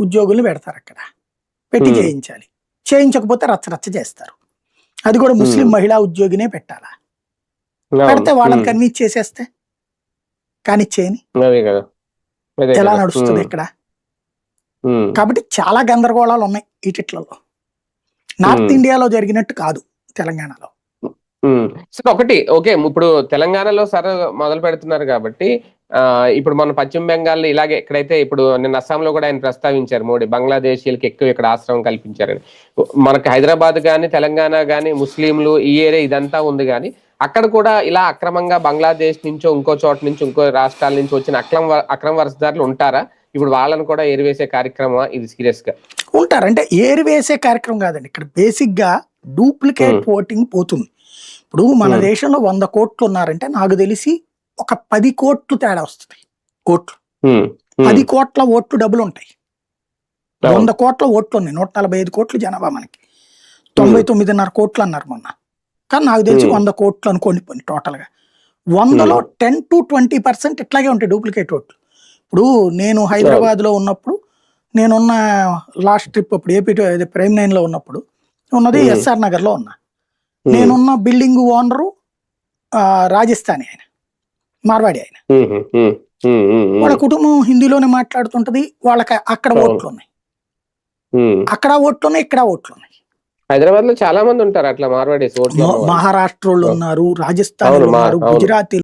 ఉద్యోగుల్ని పెడతారు అక్కడ. పెట్టి. చేయించాలి. చేయించకపోతే రచ్చ రచ్చ చేస్తారు. అది కూడా ముస్లిం. మహిళా ఉద్యోగినే పెట్టాలా. పెడితే వాళ్ళని కన్విన్స్ చేసేస్తే? కానీ చేయని ఎలా. నడుస్తుంది ఇక్కడ? కాబట్టి చాలా గందరగోళాలు ఉన్నాయి ఈటిట్లలో నార్త్. ఇండియాలో జరిగినట్టు కాదు తెలంగాణలో. ఒకటి ఓకే ఇప్పుడు తెలంగాణలో సరే మొదలు పెడుతున్నారు కాబట్టి ఇప్పుడు మన పశ్చిమ బెంగాల్ ఇలాగే ఎక్కడైతే ఇప్పుడు నిన్న అస్సాంలో కూడా ఆయన ప్రస్తావించారు మోడీ బంగ్లాదేశీయులకి ఎక్కువ ఇక్కడ ఆశ్రమం కల్పించారని. మనకి హైదరాబాద్ కానీ తెలంగాణ కానీ ముస్లింలు ఈ ఏరియా ఇదంతా ఉంది కానీ అక్కడ కూడా ఇలా అక్రమంగా బంగ్లాదేశ్ నుంచో ఇంకో చోట నుంచి ఇంకో రాష్ట్రాల నుంచి వచ్చిన అక్రమ అక్రమ వలసదారులు ఉంటారా? ఇప్పుడు వాళ్ళని కూడా ఏరివేసే కార్యక్రమం ఇది సీరియస్గా ఉంటారు. అంటే ఏరు వేసే కార్యక్రమం కాదండి. ఇక్కడ బేసిక్గా డూప్లికేట్. ఓటింగ్ పోతుంది. ఇప్పుడు మన. దేశంలో వంద కోట్లు ఉన్నారంటే నాకు తెలిసి ఒక పది కోట్లు తేడా వస్తుంది. ఓట్లు పది కోట్ల ఓట్లు డబ్బులు ఉంటాయి. వంద కోట్ల ఓట్లు ఉన్నాయి నూట నలభై ఐదు కోట్లు జనాభా మనకి. తొంభై తొమ్మిదిన్నర కోట్లు అన్నారు మొన్న. కానీ నాకు తెలిసి. వంద కోట్లు అనుకోండి టోటల్గా వందలో టెన్ టు ట్వంటీ పర్సెంట్ ఇట్లాగే ఉంటాయి డూప్లికేట్ ఓట్లు. ఇప్పుడు నేను హైదరాబాద్లో ఉన్నప్పుడు నేనున్న లాస్ట్ ట్రిప్ అప్పుడు ఏపీ ప్రైమ్ నైన్లో ఉన్నప్పుడు ఉన్నది. ఎస్ఆర్ నగర్లో ఉన్నా నేనున్న బిల్డింగ్ ఓనరు రాజస్థానీ ఆయన. మార్వాడి ఆయన వాళ్ళ కుటుంబం హిందీలోనే మాట్లాడుతుంటది వాళ్ళకి అక్కడ. ఓట్లు ఉన్నాయి. అక్కడ ఓట్లు ఉన్నాయి ఇక్కడ ఓట్లు ఉన్నాయి హైదరాబాద్లో చాలా మంది ఉంటారు అట్లా మార్వాడేసి మహారాష్ట్రలో. ఉన్నారు రాజస్థాన్ ఉన్నారు. గుజరాతీ